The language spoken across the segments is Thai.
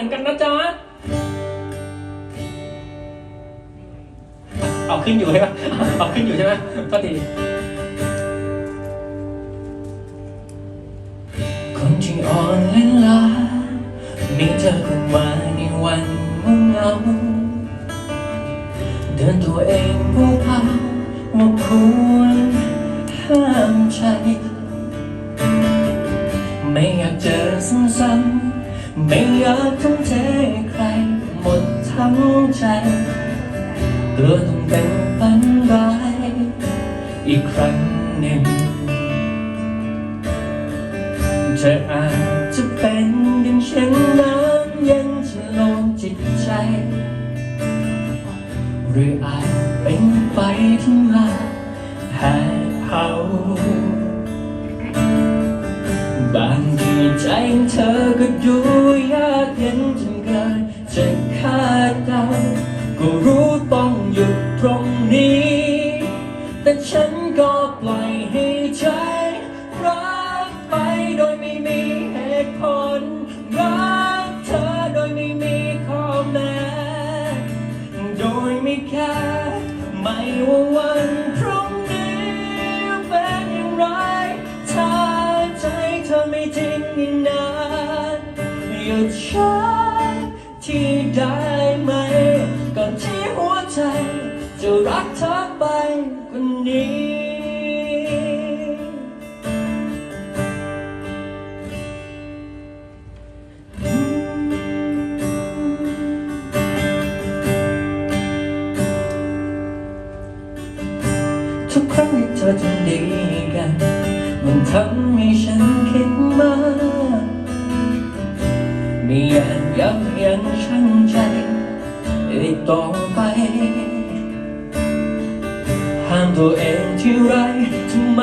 มือนกันนะจ๊ะ เอาขึ้นอยู่ใช่ไหมเอาขึ้นอยู่ใช่ไหมก็ดีคนที่อ่อนและล้ามีเธอคนมาในวันเงา เดินตัวเองผู้พาว่าควรห้ามใจ ไม่อยากเจอซ้ำๆ ไม่อยากทุ่มเทให้ใคร หมดทั้งใจ กลัวต้องเป็นปันร้ายอีกครั้งหนึ่งเธออาจจะเป็นดังเช่นน้ำเย็นที่ลงจิตใจ หรืออาจเป็นไฟที่มาแผดเผาบางทีใจเธอี แต่ฉันก็ปล่อยให้ใจรักไปโดยไม่มีเหตุผลรักเธอโดยไม่มีข้อแม้โดยไม่แค่ไม่ว่าวันพรุ่งนี้เป็นอย่างไรถ้าใจเธอไม่จริงอีกนานหยุดฉันที่ได้มก่ ทุกครั้งที่เธอจะดีกัน มันทำให้ฉันคิดมากไม่อยากยับยั้งชั่งใจอีกต่อไปห้ามตัวเองที่ไรทำไม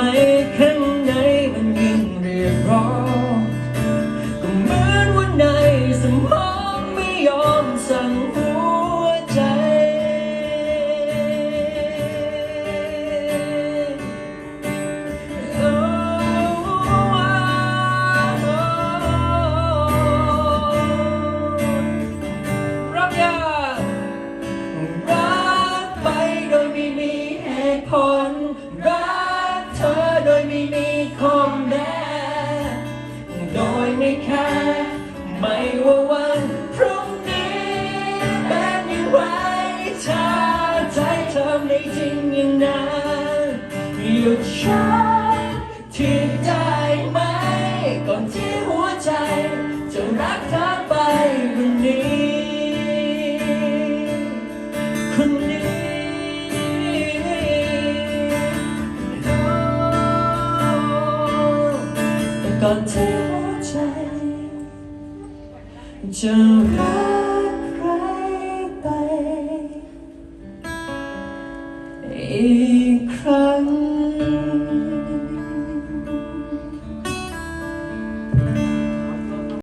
ไม่จริงอย่างนั้นหยุดฉันที่ได้ไหม ก่อนที่หัวใจ จะรักเธอไปวันนี้ คนนี้ แต่ก่อนที่หัวใจ จะรัก